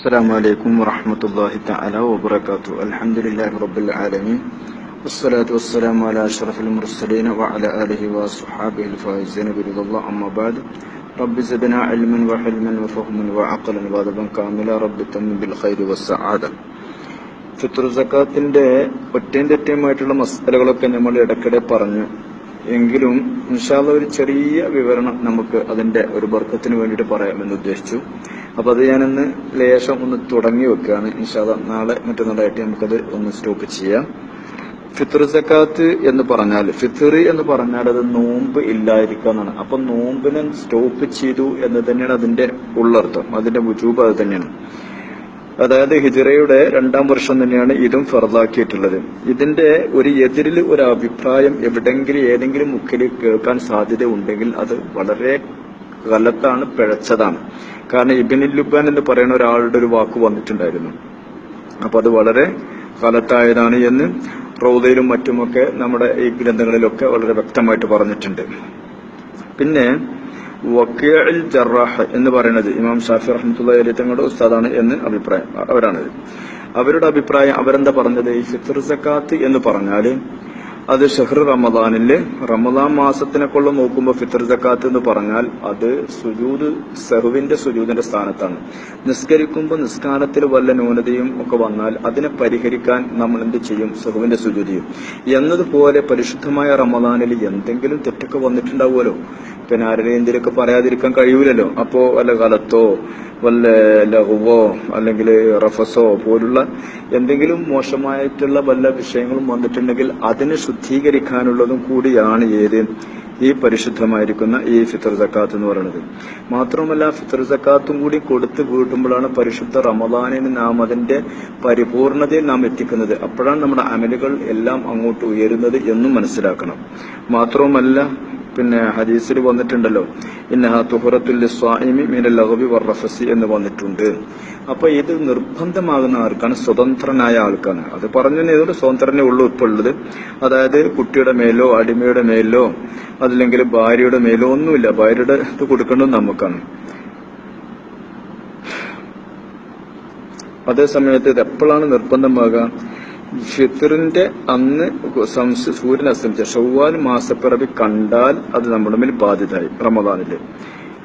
السلام عليكم ورحمة الله تعالى وبركاته الحمد لله رب العالمين والصلاة والسلام على أشرف المرسلين وعلى آله وصحابه الفائزين برضا الله أما بعد رب زدنا علما وحلما وفهما وعقلا وادبا كاملا رب تم بالخير والسعادة ഫിത്ർ സക്കാത്തിന്റെ ഒറ്റയും തെറ്റയുമായിട്ടുള്ള മസാലകളൊക്കെ നമ്മൾ ഇടയ്ക്കിടെ പറഞ്ഞു എങ്കിലും ഇൻഷാല്ല ഒരു ചെറിയ വിവരണം നമുക്ക് അതിന്റെ ഒരു ബർക്കത്തിന് വേണ്ടിയിട്ട് പറയാമെന്ന് ഉദ്ദേശിച്ചു അപ്പൊ അത് ഞാനൊന്ന് ലേശം ഒന്ന് തുടങ്ങി വെക്കുകയാണ്. ഇൻഷാല്ല നാളെ മറ്റന്നാളായിട്ട് നമുക്കത് ഒന്ന് സ്റ്റോപ്പ് ചെയ്യാം. ഫിത്തർ സക്കാത്ത് എന്ന് പറഞ്ഞാൽ ഫിത്തറി എന്ന് പറഞ്ഞാൽ അത് നോമ്പ് ഇല്ലാതിരിക്കുക എന്നാണ് അപ്പൊ നോമ്പിനെ സ്റ്റോപ്പ് ചെയ്തു എന്ന് തന്നെയാണ് അതിന്റെ ഉള്ളർത്ഥം. അതിന്റെ മുജൂബ് അത് തന്നെയാണ്. അതായത് ഹിജറയുടെ രണ്ടാം വർഷം തന്നെയാണ് ഇതും ഫറദാക്കിയിട്ടുള്ളത് ഇതിന്റെ ഒരു എതിരിൽ ഒരു അഭിപ്രായം എവിടെങ്കിലും ഏതെങ്കിലും മുക്കിൽ കേൾക്കാൻ സാധ്യത ഉണ്ടെങ്കിൽ അത് വളരെ കലത്താണ് പിഴച്ചതാണ്. കാരണം ഇബിനിൽ ലുബാൻ എന്ന് പറയുന്ന ഒരാളുടെ ഒരു വാക്ക് വന്നിട്ടുണ്ടായിരുന്നു. അപ്പൊ അത് വളരെ ഫലത്തായതാണ് എന്ന് റൗദയിലും മറ്റുമൊക്കെ നമ്മുടെ ഈ ഗ്രന്ഥങ്ങളിലൊക്കെ വളരെ വ്യക്തമായിട്ട് പറഞ്ഞിട്ടുണ്ട്. പിന്നെ വക്കീൽ ജറാഹ് എന്ന് പറയുന്നത് ഇമാം ഷാഫി റഹ്മത്തുള്ള അലി തങ്ങളുടെ ഉസ്താദാണ് എന്ന് അഭിപ്രായം അവരാണത് അവരുടെ അഭിപ്രായം അവരെന്താ പറഞ്ഞത്? ഈ ഫിത്തർ സക്കാത്ത് എന്ന് പറഞ്ഞാൽ അത് ഷെഹർ റമദാനിൽ റമദാൻ മാസത്തിനെ കൊള്ള നോക്കുമ്പോൾ ഫിത്തർ ജക്കാത്ത് എന്ന് പറഞ്ഞാൽ അത് സുജൂദ് സെഹുവിന്റെ സുജൂദിന്റെ സ്ഥാനത്താണ്. നിസ്കരിക്കുമ്പോൾ നിസ്കാരത്തിൽ വല്ല ന്യൂനതയും ഒക്കെ വന്നാൽ അതിനെ പരിഹരിക്കാൻ നമ്മൾ എന്ത് ചെയ്യും? സെഹുവിന്റെ സുജൂതിയും എന്നതുപോലെ പരിശുദ്ധമായ റമദാനിൽ എന്തെങ്കിലും തെറ്റൊക്കെ വന്നിട്ടുണ്ടാവുമല്ലോ. പിന്നെ ആരുടെ എന്തിനൊക്കെ പറയാതിരിക്കാൻ കഴിയൂലല്ലോ. അപ്പോ വല്ല കലത്തോ വല്ല ലഹുവോ അല്ലെങ്കിൽ റഫസോ പോലുള്ള എന്തെങ്കിലും മോശമായിട്ടുള്ള വല്ല വിഷയങ്ങളും വന്നിട്ടുണ്ടെങ്കിൽ അതിനെ ശുദ്ധീകരിക്കാനുള്ളതും കൂടിയാണ് ഏത്. ഈ പരിശുദ്ധമായിരിക്കുന്ന ഈ ഫിത്തർ സക്കാത്ത് എന്ന് പറയുന്നത്. മാത്രമല്ല ഫിത്തർ സക്കാത്തും കൂടി കൊടുത്തു വീട്ടുമ്പോഴാണ് പരിശുദ്ധ റമദാനിന് നാം അതിന്റെ പരിപൂർണതയിൽ നാം എത്തിക്കുന്നത്. അപ്പോഴാണ് നമ്മുടെ അമലുകൾ എല്ലാം അങ്ങോട്ട് ഉയരുന്നത് എന്നും മനസ്സിലാക്കണം. മാത്രവുമല്ല പിന്നെ ഹദീസിൽ വന്നിട്ടുണ്ടല്ലോ ഇന്നഹ തുഹറത്തുൽ സ്വാഇമി മിനൽ ലഹബി വർറഫസി എന്ന് വന്നിട്ടുണ്ട്. അപ്പൊ ഇത് നിർബന്ധമാകുന്ന ആർക്കാണ് സ്വതന്ത്രനായ ആൾക്കാണ്. അത് പറഞ്ഞു ഇതൊരു സ്വതന്ത്രനെ ഉള്ളു ഇപ്പൊ ഉള്ളത്. അതായത് കുട്ടിയുടെ മേലോ അടിമയുടെ മേലോ അതല്ലെങ്കിൽ ഭാര്യയുടെ മേലോ ഒന്നുമില്ല. ഭാര്യയുടെ ഇത് കൊടുക്കേണ്ടത് നമുക്കാണ്. അതേസമയത്ത് ഇത് എപ്പോഴാണ് നിർബന്ധമാകുക? ഫിത്തറിന്റെ അന്ന് സൂര്യൻ അസ്തമിച്ച ഷവ്വാൽ മാസപ്പിറവി കണ്ടാൽ അത് നമ്മുടെ മേൽ ബാധ്യതയായി റമദാനിൽ.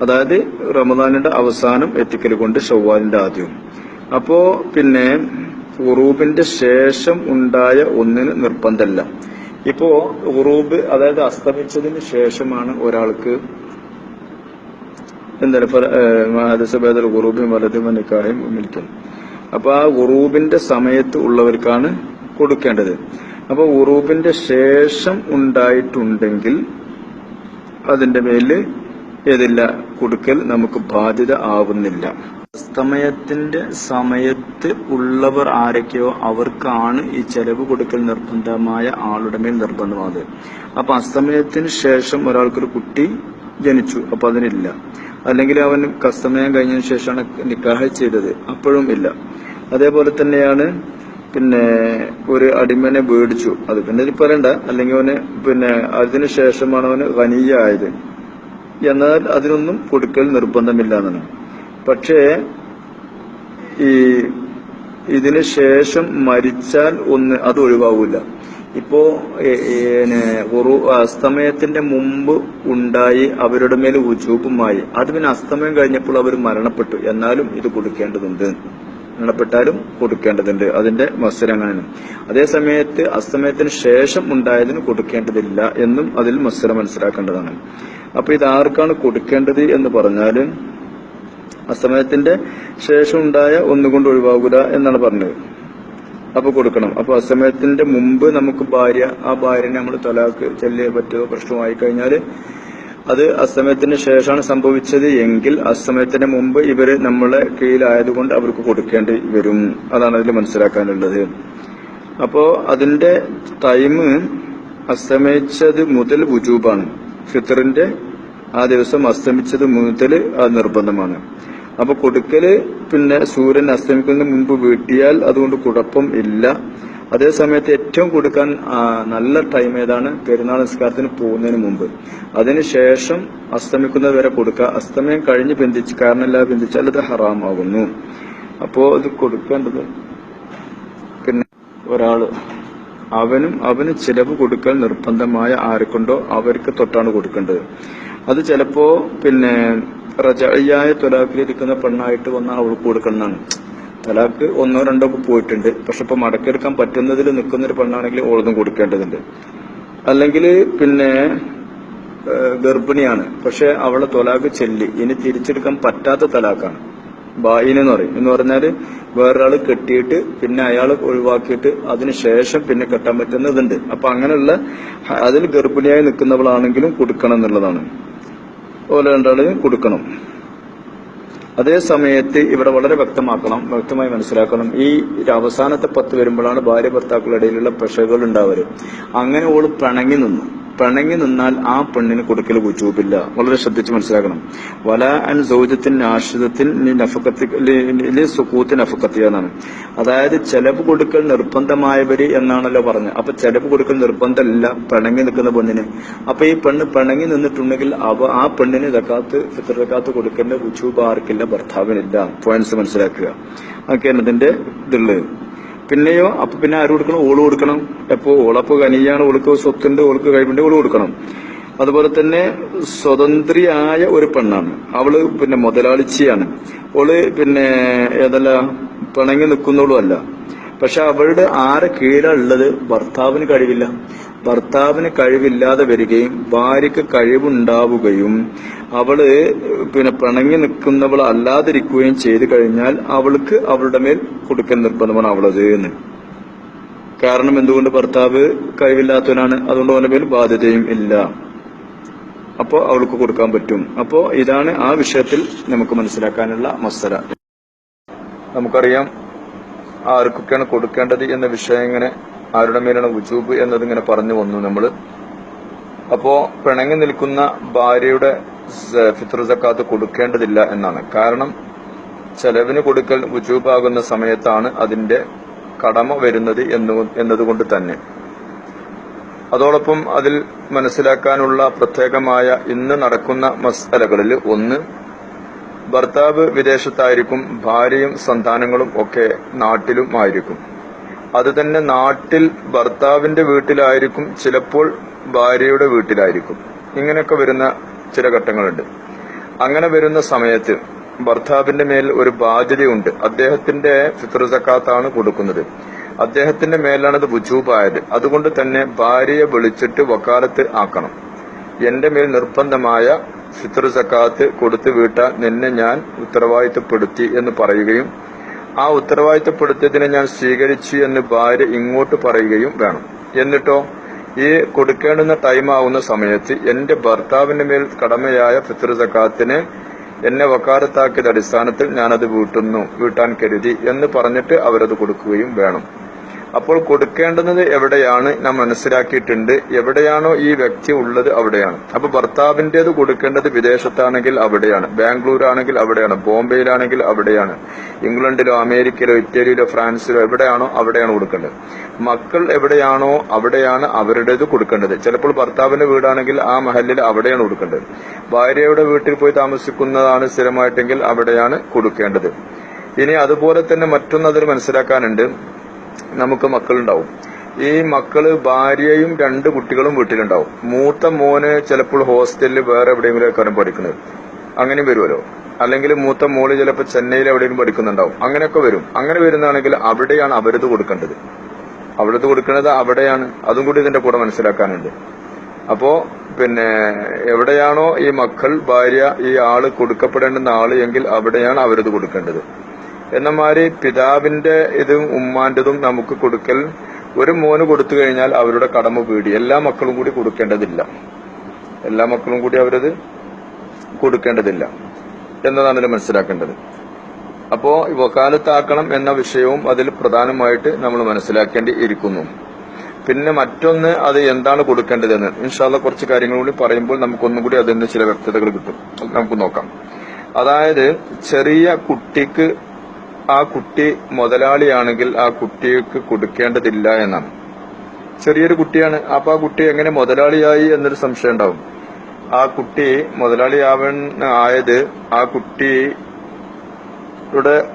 അതായത് റമദാനിന്റെ അവസാനം എത്തിക്കൽ കൊണ്ട് ഷവ്വാലിന്റെ ആദ്യവും. അപ്പോ പിന്നെ ഉറൂബിന്റെ ശേഷം ഉണ്ടായ ഒന്നിന് നിർബന്ധമല്ല ഇപ്പോ ഉറൂബ് അതായത് അസ്തമിച്ചതിന് ശേഷമാണ് ഒരാൾക്ക് എന്താണ് ഉറൂബിയും വലതും മിൽക്കും അപ്പൊ ആ ഉറൂബിന്റെ സമയത്ത് ഉള്ളവർക്കാണ് കൊടുക്കേണ്ടത്. അപ്പൊ ഉറൂബിന്റെ ശേഷം ഉണ്ടായിട്ടുണ്ടെങ്കിൽ അതിന്റെ മേൽ ഏതില്ല? കൊടുക്കൽ നമുക്ക് ബാധ്യത ആവുന്നില്ല. അസ്തമയത്തിന്റെ സമയത്ത് ഉള്ളവർ ആരൊക്കെയോ അവർക്കാണ് ഈ ചെലവ് കൊടുക്കൽ നിർബന്ധമായ ആളുടെ മേൽ നിർബന്ധമാകുന്നത് അപ്പൊ അസ്തമയത്തിന് ശേഷം ഒരാൾക്കൊരു കുട്ടി ജനിച്ചു അപ്പൊ അതിനില്ല. അല്ലെങ്കിൽ അവൻ കസ്തമയം കഴിഞ്ഞതിന് ശേഷമാണ് നിക്കാഹ് ചെയ്തത് അപ്പോഴും ഇല്ല. അതേപോലെ തന്നെയാണ് പിന്നെ ഒരു അടിമനെ മേടിച്ചു അത് പിന്നെ ഇത് പറയണ്ട. അല്ലെങ്കിൽ അവന് പിന്നെ അതിനു ശേഷമാണ് അവന് ഖനീയ ആയത് എന്നാൽ അതിനൊന്നും കൊടുക്കൽ നിർബന്ധമില്ല എന്നാണ്. പക്ഷേ ഈ ഇതിന് ശേഷം മരിച്ചാൽ ഒന്ന് അത് ഒഴിവാകൂല ഇപ്പോ ഒരു അസ്തമയത്തിന്റെ മുമ്പ് ഉണ്ടായി അവരുടെ മേൽ ഉജൂപ്പുമായി. അത് പിന്നെ അസ്തമയം കഴിഞ്ഞപ്പോൾ അവർ മരണപ്പെട്ടു. എന്നാലും ഇത് കൊടുക്കേണ്ടതുണ്ട്. മരണപ്പെട്ടാലും കൊടുക്കേണ്ടതുണ്ട്. അതിന്റെ മത്സരം അങ്ങനെയാണ്. അതേ സമയത്ത് അസ്തമയത്തിന് ശേഷം ഉണ്ടായതിന് കൊടുക്കേണ്ടതില്ല എന്നും അതിൽ മത്സരം മനസ്സിലാക്കേണ്ടതാണ്. അപ്പൊ ഇത് ആർക്കാണ് കൊടുക്കേണ്ടത് എന്ന് പറഞ്ഞാൽ അസ്തമയത്തിന്റെ ശേഷം ഉണ്ടായ ഒന്നുകൊണ്ട് ഒഴിവാകുക എന്നാണ് പറഞ്ഞത്. അപ്പൊ കൊടുക്കണം. അപ്പൊ അസമയത്തിന്റെ മുമ്പ് നമുക്ക് ഭാര്യ ആ ഭാര്യനെ നമ്മൾ തലാക്ക് ചെല്ലിയ പറ്റുക പ്രശ്നമായി കഴിഞ്ഞാൽ അത് അസ്തമയത്തിന് ശേഷമാണ് സംഭവിച്ചത് എങ്കിൽ അസ്തമയത്തിന് മുമ്പ് ഇവർ നമ്മളെ കീഴിലായതുകൊണ്ട് അവർക്ക് കൊടുക്കേണ്ടി വരും. അതാണ് അതിൽ മനസ്സിലാക്കാനുള്ളത്. അപ്പോ അതിന്റെ ടൈം അസ്തമിച്ചത് മുതൽ വുജൂബാണ്. ഫിത്തറിന്റെ ആ ദിവസം അസ്തമിച്ചത് മുതൽ അത് നിർബന്ധമാണ്. അപ്പൊ കൊടുക്കൽ പിന്നെ സൂര്യൻ അസ്തമിക്കുന്നതിന് മുമ്പ് വീട്ടിയാൽ അതുകൊണ്ട് കുഴപ്പം ഇല്ല. അതേ സമയത്ത് ഏറ്റവും കൊടുക്കാൻ നല്ല ടൈം ഏതാണ്? പെരുന്നാൾ നിസ്കാരത്തിന് പോകുന്നതിന് മുമ്പ്. അതിനുശേഷം അസ്തമിക്കുന്നത് വരെ കൊടുക്കുക. അസ്തമയം കഴിഞ്ഞ് ബന്ധിച്ച് കാരണമില്ലാതെ ബന്ധിച്ചാൽ അത് ഹറാമാകുന്നു. അപ്പോ അത് കൊടുക്കേണ്ടത് പിന്നെ ഒരാൾ അവനും അവന് ചിലവ് കൊടുക്കൽ നിർബന്ധമായ ആർക്കുണ്ടോ അവർക്ക് തൊട്ടാണ് കൊടുക്കേണ്ടത്. അത് ചിലപ്പോ പിന്നെ റജയായ തൊലാക്കിലിരിക്കുന്ന പെണ്ണായിട്ട് വന്ന അവൾക്ക് കൊടുക്കണമെന്നാണ് തലാക്ക് ഒന്നോ രണ്ടോ ഒക്കെ പോയിട്ടുണ്ട്. പക്ഷെ ഇപ്പൊ മടക്കിയെടുക്കാൻ പറ്റുന്നതിൽ നിൽക്കുന്ന ഒരു പെണ്ണാണെങ്കിൽ ഓളതും കൊടുക്കേണ്ടതുണ്ട്. അല്ലെങ്കിൽ പിന്നെ ഗർഭിണിയാണ്. പക്ഷെ അവളെ തൊലാക്ക് ചെല്ലി. ഇനി തിരിച്ചെടുക്കാൻ പറ്റാത്ത തലാക്കാണ്. ബായിന് എന്ന് പറയും. എന്ന് പറഞ്ഞാൽ വേറൊരാൾ കെട്ടിയിട്ട് പിന്നെ അയാൾ ഒഴിവാക്കിയിട്ട് അതിന് ശേഷം പിന്നെ കെട്ടാൻ പറ്റുന്നതുണ്ട്. അപ്പൊ അങ്ങനെയുള്ള അതിൽ ഗർഭിണിയായി നിൽക്കുന്നവളാണെങ്കിലും കൊടുക്കണം എന്നുള്ളതാണ്. ഓല രണ്ടാളിനും കൊടുക്കണം. അതേ സമയത്ത് ഇവിടെ വളരെ വ്യക്തമാക്കണം വ്യക്തമായി മനസ്സിലാക്കണം. ഈ അവസാനത്തെ പത്ത് വരുമ്പോഴാണ് ഭാര്യ ഭർത്താക്കളുടെ ഇടയിലുള്ള പ്രഷകൾ ഉണ്ടാവരുത് അങ്ങനെ ഓൾ പിണങ്ങി നിന്നു. പിണങ്ങി നിന്നാൽ ആ പെണ്ണിന് കൊടുക്കൽ കുച്ചൂപ്പില്ല വളരെ ശ്രദ്ധിച്ച് മനസ്സിലാക്കണം. വല അൻ സൗജത്തിന്റെ ആശ്രിതത്തിൽ സുഖൂത്തിന് അഫക്കത്തി എന്നാണ്. അതായത് ചെലവ് കൊടുക്കൽ നിർബന്ധമായവര് എന്നാണല്ലോ പറഞ്ഞത് അപ്പൊ ചെലവ് കൊടുക്കൽ നിർബന്ധമല്ല പിണങ്ങി നിൽക്കുന്ന പെണ്ണിന്. അപ്പൊ ഈ പെണ്ണ് പിണങ്ങി നിന്നിട്ടുണ്ടെങ്കിൽ അവ ആ പെണ്ണിന് തക്കാത്ത് ഫിത്തർ ജക്കാത്ത് കൊടുക്കേണ്ട റുചൂബ് ആർക്കില്ല ഭർത്താവിനില്ല. പോയിന്റ്സ് മനസ്സിലാക്കുക. ഒക്കെയാണ് ഇതിന്റെ ഇതുള്ളത്. പിന്നെയോ അപ്പൊ പിന്നെ ആര് കൊടുക്കണം? ഓൾ കൊടുക്കണം. എപ്പോ? ഓളപ്പോ കനിയാണ് ഓൾക്ക് സ്വത്തുണ്ട് ഓൾക്ക് കഴിവുണ്ട് ഓൾ കൊടുക്കണം. അതുപോലെ തന്നെ സ്വതന്ത്രിയായ ഒരു പെണ്ണാണ്. അവൾ പിന്നെ മുതലാളിച്ചിയാണ്. ഓൾ പിന്നെ ഏതല്ല പിണങ്ങി നിൽക്കുന്നോളും അല്ല. പക്ഷെ അവളുടെ ആരെ കീഴിലുള്ളത് ഭർത്താവിന് കഴിവില്ല. ഭർത്താവിന് കഴിവില്ലാതെ വരികയും ഭാര്യയ്ക്ക് കഴിവുണ്ടാവുകയും അവൾ പിന്നെ പിണങ്ങി നിൽക്കുന്നവൾ അല്ലാതിരിക്കുകയും ചെയ്തു കഴിഞ്ഞാൽ അവൾക്ക് അവളുടെ മേൽ കൊടുക്കൽ നിർബന്ധമാണ് അവളത് എന്ന്. കാരണം എന്തുകൊണ്ട് ഭർത്താവ് കഴിവില്ലാത്തവനാണ്? അതുകൊണ്ട് അവന്റെ മേൽ ബാധ്യതയും ഇല്ല. അപ്പോ അവൾക്ക് കൊടുക്കാൻ പറ്റും. അപ്പോ ഇതാണ് ആ വിഷയത്തിൽ നമുക്ക് മനസ്സിലാക്കാനുള്ള മസല. നമുക്കറിയാം ആർക്കൊക്കെയാണ് കൊടുക്കേണ്ടത് എന്ന വിഷയം ഇങ്ങനെ ആരുടെ മേലാണ് ഉജൂബ് എന്നത് ഇങ്ങനെ പറഞ്ഞു വന്നു നമ്മൾ അപ്പോ പിണങ്ങി നിൽക്കുന്ന ഭാര്യയുടെ ഫിത്ര സക്കാത്ത് കൊടുക്കേണ്ടതില്ല എന്നാണ്. കാരണം ചെലവിന് കൊടുക്കൽ ഉജൂബാകുന്ന സമയത്താണ് അതിന്റെ കടമ വരുന്നത് എന്ന് എന്നതുകൊണ്ട് തന്നെ. അതോടൊപ്പം അതിൽ മനസ്സിലാക്കാനുള്ള പ്രത്യേകമായ ഇന്ന് നടക്കുന്ന മസലകളിൽ ഒന്ന് ഭർത്താവ് വിദേശത്തായിരിക്കും ഭാര്യയും സന്താനങ്ങളും ഒക്കെ നാട്ടിലും ആയിരിക്കും അത് തന്നെ നാട്ടിൽ ഭർത്താവിന്റെ വീട്ടിലായിരിക്കും ചിലപ്പോൾ ഭാര്യയുടെ വീട്ടിലായിരിക്കും. ഇങ്ങനെയൊക്കെ വരുന്ന ചില ഘട്ടങ്ങളുണ്ട്. അങ്ങനെ വരുന്ന സമയത്ത് ഭർത്താവിന്റെ മേൽ ഒരു ബാധ്യതയുണ്ട്. അദ്ദേഹത്തിന്റെ ഫിത്ർ സക്കാത്താണ് കൊടുക്കുന്നത്. അദ്ദേഹത്തിന്റെ മേലാണത് ബുജൂബായത് അതുകൊണ്ട് തന്നെ ഭാര്യയെ വിളിച്ചിട്ട് വക്കാലത്ത് ആക്കണം. എന്റെ മേൽ നിർബന്ധമായ ഫിത്ർ സക്കാത്ത് കൊടുത്തു വീട്ടാൻ നിന്നെ ഞാൻ ഉത്തരവാദിത്തപ്പെടുത്തി എന്ന് പറയുകയും ആ ഉത്തരവാദിത്തപ്പെടുത്തിയതിനെ ഞാൻ സ്വീകരിച്ചു എന്ന് ഭാര്യ ഇങ്ങോട്ട് പറയുകയും വേണം. എന്നിട്ടോ ഈ കൊടുക്കേണ്ടുന്ന ടൈം ആവുന്ന സമയത്ത് എന്റെ ഭർത്താവിന്റെ മേൽ കടമയായ ഫിത്ർ സക്കാത്തിന് എന്നെ വക്കാലത്താക്കിയത് അടിസ്ഥാനത്തിൽ ഞാനത് വീട്ടുന്നു വീട്ടാൻ കരുതി എന്ന് പറഞ്ഞിട്ട് അവരത് കൊടുക്കുകയും വേണം. അപ്പോൾ കൊടുക്കേണ്ടുന്നത് എവിടെയാണ്? നാം മനസ്സിലാക്കിയിട്ടുണ്ട്. എവിടെയാണോ ഈ വ്യക്തി ഉള്ളത് അവിടെയാണ്. അപ്പൊ ഭർത്താവിന്റേത് കൊടുക്കേണ്ടത് വിദേശത്താണെങ്കിൽ അവിടെയാണ്. ബാംഗ്ലൂർ ആണെങ്കിൽ അവിടെയാണ്. ബോംബെയിലാണെങ്കിൽ അവിടെയാണ്. ഇംഗ്ലണ്ടിലോ അമേരിക്കയിലോ ഇറ്റലിയിലോ ഫ്രാൻസിലോ എവിടെയാണോ അവിടെയാണ് കൊടുക്കേണ്ടത്. മക്കൾ എവിടെയാണോ അവിടെയാണ് അവരുടേത് കൊടുക്കേണ്ടത്. ചിലപ്പോൾ ഭർത്താവിന്റെ വീടാണെങ്കിൽ ആ മഹലിൽ അവിടെയാണ് കൊടുക്കേണ്ടത്. ഭാര്യയുടെ വീട്ടിൽ പോയി താമസിക്കുന്നതാണ് സ്ഥിരമായിട്ടെങ്കിൽ അവിടെയാണ് കൊടുക്കേണ്ടത്. ഇനി അതുപോലെ തന്നെ മറ്റൊന്നതിൽ മനസ്സിലാക്കാനുണ്ട്. നമുക്ക് മക്കളുണ്ടാവും. ഈ മക്കൾ ഭാര്യയും രണ്ട് കുട്ടികളും വീട്ടിലുണ്ടാവും. മൂത്ത മോന് ചിലപ്പോൾ ഹോസ്റ്റലിൽ വേറെ എവിടെയെങ്കിലും കാര്യം പഠിക്കുന്നത്. അങ്ങനെയും വരുമല്ലോ അല്ലെങ്കിൽ മൂത്ത മോൾ ചിലപ്പോൾ ചെന്നൈയിൽ എവിടെയെങ്കിലും പഠിക്കുന്നുണ്ടാവും. അങ്ങനെയൊക്കെ വരും. അങ്ങനെ വരുന്നതാണെങ്കിൽ അവിടെയാണ് അവരത് കൊടുക്കേണ്ടത്. അവിടത് കൊടുക്കുന്നത് അവിടെയാണ്. അതും കൂടി ഇതിന്റെ കൂടെ മനസ്സിലാക്കാനുണ്ട്. അപ്പോ പിന്നെ എവിടെയാണോ ഈ മക്കൾ ഭാര്യ ഈ ആൾ കൊടുക്കപ്പെടേണ്ടുന്ന ആൾ എങ്കിൽ അവിടെയാണ് അവരത് കൊടുക്കേണ്ടത്. എന്നമാതിരി പിതാവിന്റെ ഇതും ഉമ്മാന്റെതും നമുക്ക് കൊടുക്കൽ ഒരു മോന് കൊടുത്തു കഴിഞ്ഞാൽ അവരുടെ കടമ വീടി എല്ലാ മക്കളും കൂടി കൊടുക്കേണ്ടതില്ല. എല്ലാ മക്കളും കൂടി അവരത് കൊടുക്കേണ്ടതില്ല. എന്നതാണ് ഇതിൽ മനസ്സിലാക്കേണ്ടത്. അപ്പോ വക്കാലത്താക്കണം എന്ന വിഷയവും അതിൽ പ്രധാനമായിട്ട് നമ്മൾ മനസ്സിലാക്കേണ്ടി ഇരിക്കുന്നു. പിന്നെ മറ്റൊന്ന് അത് എന്താണ് കൊടുക്കേണ്ടതെന്ന്. ഇൻഷാല്ല കുറച്ച് കാര്യങ്ങൾ കൂടി പറയുമ്പോൾ നമുക്കൊന്നും കൂടി അതിന് ചില വ്യക്തതകൾ കിട്ടും. നമുക്ക് നോക്കാം. അതായത് ചെറിയ കുട്ടിക്ക് ആ കുട്ടി മുതലാളിയാണെങ്കിൽ ആ കുട്ടിക്ക് കൊടുക്കേണ്ടതില്ല എന്നാണ്. ചെറിയൊരു കുട്ടിയാണ്. അപ്പൊ ആ കുട്ടി എങ്ങനെ മുതലാളിയായി എന്നൊരു സംശയം ഉണ്ടാവും. ആ കുട്ടി മുതലാളിയാവൻ ആയത് ആ കുട്ടിയുടെ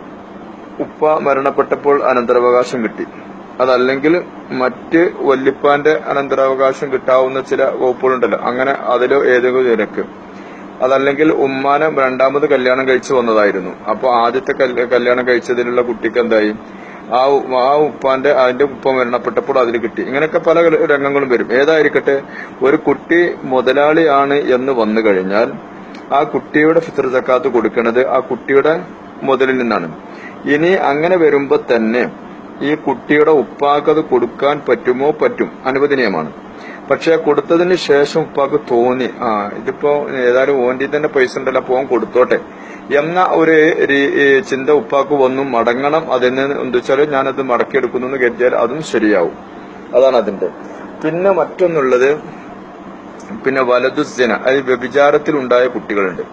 ഉപ്പ മരണപ്പെട്ടപ്പോൾ അനന്തരാവകാശം കിട്ടി. അതല്ലെങ്കിൽ മറ്റ് വല്ലിപ്പാന്റെ അനന്തരാവകാശം കിട്ടാവുന്ന ചില വകുപ്പുകളുണ്ടല്ലോ. അങ്ങനെ അതിലോ ഏതെങ്കിലും നിരക്ക്. അതല്ലെങ്കിൽ ഉമ്മാനെ രണ്ടാമത് കല്യാണം കഴിച്ചു വന്നതായിരുന്നു. അപ്പൊ ആദ്യത്തെ കല്യാണം കഴിച്ചതിലുള്ള കുട്ടിക്ക് എന്തായി? ആ ആ ഉപ്പാന്റെ അതിന്റെ ഉപ്പ മരണപ്പെട്ടപ്പോൾ അതിൽ കിട്ടി. ഇങ്ങനെയൊക്കെ പല രംഗങ്ങളും വരും. ഏതായിരിക്കട്ടെ? ഒരു കുട്ടി മുതലാളിയാണ് എന്ന് വന്നു കഴിഞ്ഞാൽ ആ കുട്ടിയുടെ ഫിത്ർ സക്കാത്ത് കൊടുക്കുന്നത് ആ കുട്ടിയുടെ മുതലിൽ നിന്നാണ്. ഇനി അങ്ങനെ വരുമ്പോ തന്നെ ഈ കുട്ടിയുടെ ഉപ്പാക്കത് കൊടുക്കാൻ പറ്റുമോ? പറ്റും. അനുവദനീയമാണ്. പക്ഷെ കൊടുത്തതിന് ശേഷം ഉപ്പാക്ക് തോന്നി. ആ ഇതിപ്പോ ഏതായാലും ഓണ്ടി തന്നെ പൈസ ഉണ്ടല്ലോ ഓൻ കൊടുത്തോട്ടെ. എന്ന ഒരു ചിന്ത ഉപ്പാക്ക് വന്നു. മടങ്ങണം അതിന് എന്താ വെച്ചാൽ ഞാനത് മടക്കിയെടുക്കുന്നു എന്ന് കരുതിയാൽ അതും ശരിയാവും. അതാണ് അതിന്റെ. പിന്നെ മറ്റൊന്നുള്ളത് പിന്നെ വലതുസിന അതായത് വ്യഭിചാരത്തിൽ ഉണ്ടായ കുട്ടികളുണ്ട്.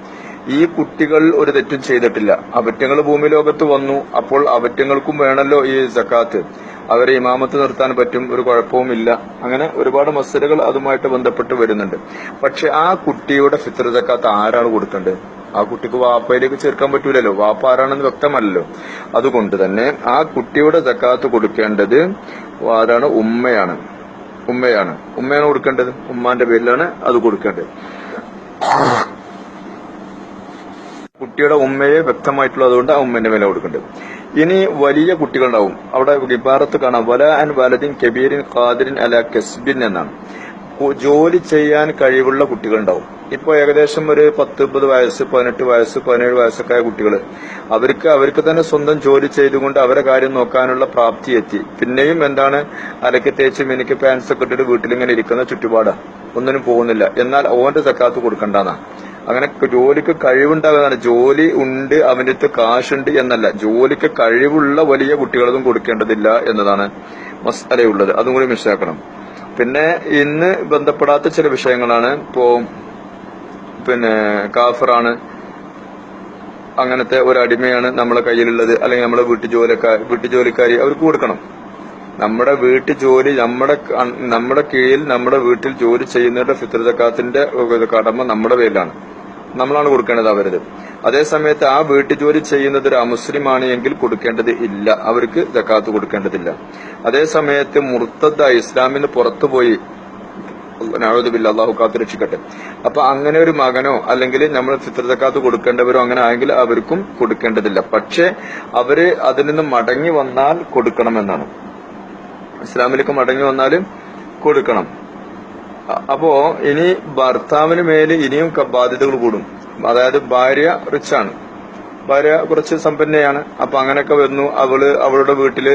ഈ കുട്ടികൾ ഒരു തെറ്റും ചെയ്തിട്ടില്ല. അവറ്റങ്ങൾ ഭൂമി ലോകത്ത് വന്നു. അപ്പോൾ അവറ്റങ്ങൾക്കും വേണമല്ലോ ഈ സക്കാത്ത് അവരെ ഇമാമത്ത് നിർത്താൻ പറ്റും. ഒരു കുഴപ്പവുമില്ല. അങ്ങനെ ഒരുപാട് മസലുകൾ അതുമായിട്ട് ബന്ധപ്പെട്ട് വരുന്നുണ്ട്. പക്ഷെ ആ കുട്ടിയുടെ ഫിത്ര സക്കാത്ത് ആരാണ് കൊടുക്കേണ്ടത്? ആ കുട്ടിക്ക് വാപ്പയിലേക്ക് ചേർക്കാൻ പറ്റൂലല്ലോ. വാപ്പ ആരാണെന്ന് വ്യക്തമല്ലല്ലോ. അതുകൊണ്ട് തന്നെ ആ കുട്ടിയുടെ സക്കാത്ത് കൊടുക്കേണ്ടത് ആരാണ്? ഉമ്മയാണ്. ഉമ്മയാണ്. ഉമ്മയാണ് കൊടുക്കേണ്ടത്. ഉമ്മാന്റെ പേരിലാണ് അത് കൊടുക്കേണ്ടത്. കുട്ടിയുടെ ഉമ്മയെ വ്യക്തമായിട്ടുള്ളതുകൊണ്ട് ആ ഉമ്മന്റെ വില കൊടുക്കേണ്ടത് ഇനി വലിയ കുട്ടികളുണ്ടാവും. അവിടെ ഇബാറത്ത് കാണാം. വല അൻ വലദിൻ കബീരിൻ ഖാദിരിൻ അല കസ്ബിൻ എന്നാണ്. ജോലി ചെയ്യാൻ കഴിവുള്ള കുട്ടികളുണ്ടാവും. ഇപ്പൊ ഏകദേശം ഒരു പത്ത് മുപ്പത് വയസ്സ് പതിനെട്ട് വയസ്സ് പതിനേഴ് വയസ്സൊക്കെ ആയ കുട്ടികൾ അവർക്ക് അവർക്ക് തന്നെ സ്വന്തം ജോലി ചെയ്തുകൊണ്ട് അവരെ കാര്യം നോക്കാനുള്ള പ്രാപ്തി എത്തി. പിന്നെയും എന്താണ്? അലക്കി തേച്ച് മിനിക്ക് പാൻസ് ഒക്കെ ഇട്ടിട്ട് വീട്ടിലിങ്ങനെ ഇരിക്കുന്ന ചുറ്റുപാടാ. ഒന്നിനും പോകുന്നില്ല. എന്നാൽ ഓന്റെ സക്കാത്ത് കൊടുക്കണ്ടെന്നാ. അങ്ങനെ ജോലിക്ക് കഴിവുണ്ടാകുന്നതാണ്. ജോലി ഉണ്ട് അവന്റെ അടുത്ത് കാശുണ്ട് എന്നല്ല. ജോലിക്ക് കഴിവുള്ള വലിയ കുട്ടികളൊന്നും കൊടുക്കേണ്ടതില്ല എന്നതാണ് മസാലയുള്ളത് അതും കൂടി മനസ്സിലാക്കണം പിന്നെ ഇന്ന് ബന്ധപ്പെടാത്ത ചില വിഷയങ്ങളാണ്. ഇപ്പോ പിന്നെ കാഫറാണ്. അങ്ങനത്തെ ഒരു അടിമയാണ് നമ്മളെ കയ്യിലുള്ളത്. അല്ലെങ്കിൽ നമ്മളെ വീട്ടു ജോലിക്കാർ വീട്ടു ജോലിക്കാരി അവർക്ക് കൊടുക്കണം. നമ്മുടെ വീട്ടു ജോലി നമ്മുടെ നമ്മുടെ കീഴിൽ നമ്മുടെ വീട്ടിൽ ജോലി ചെയ്യുന്നവരുടെ ഫിത്രതക്കാത്തിന്റെ കടമ നമ്മുടെ പേരിലാണ്. നമ്മളാണ് കൊടുക്കേണ്ടത് അവരത്. അതേസമയത്ത് ആ വീട്ടു ജോലി ചെയ്യുന്നത് ഒരു അമുസ്ലിമാണ് എങ്കിൽ കൊടുക്കേണ്ടത് ഇല്ല. അവർക്ക് ജക്കാത്ത് കൊടുക്കേണ്ടതില്ല. അതേസമയത്ത് മുർത്തദ ഇസ്ലാമിന് പുറത്തുപോയി നഴുതുബില്ല അള്ളാഹു കാത്ത് രക്ഷിക്കട്ടെ. അപ്പൊ അങ്ങനെ ഒരു മകനോ അല്ലെങ്കിൽ നമ്മൾ ചിത്രതക്കാത്ത് കൊടുക്കേണ്ടവരോ അങ്ങനെ ആയെങ്കിൽ അവർക്കും കൊടുക്കേണ്ടതില്ല. പക്ഷെ അവർ അതിൽ നിന്ന് മടങ്ങി വന്നാൽ കൊടുക്കണമെന്നാണ്. ഇസ്ലാമിലേക്ക് മടങ്ങി വന്നാൽ കൊടുക്കണം. അപ്പോ ഇനി ഭർത്താവിന് മേൽ ഇനിയും ബാധ്യതകൾ കൂടും. അതായത് ഭാര്യ റിച്ചാണ്. ഭാര്യ കുറച്ച് സമ്പന്നയാണ്. അപ്പൊ അങ്ങനെയൊക്കെ വന്നു അവൾ അവളുടെ വീട്ടിൽ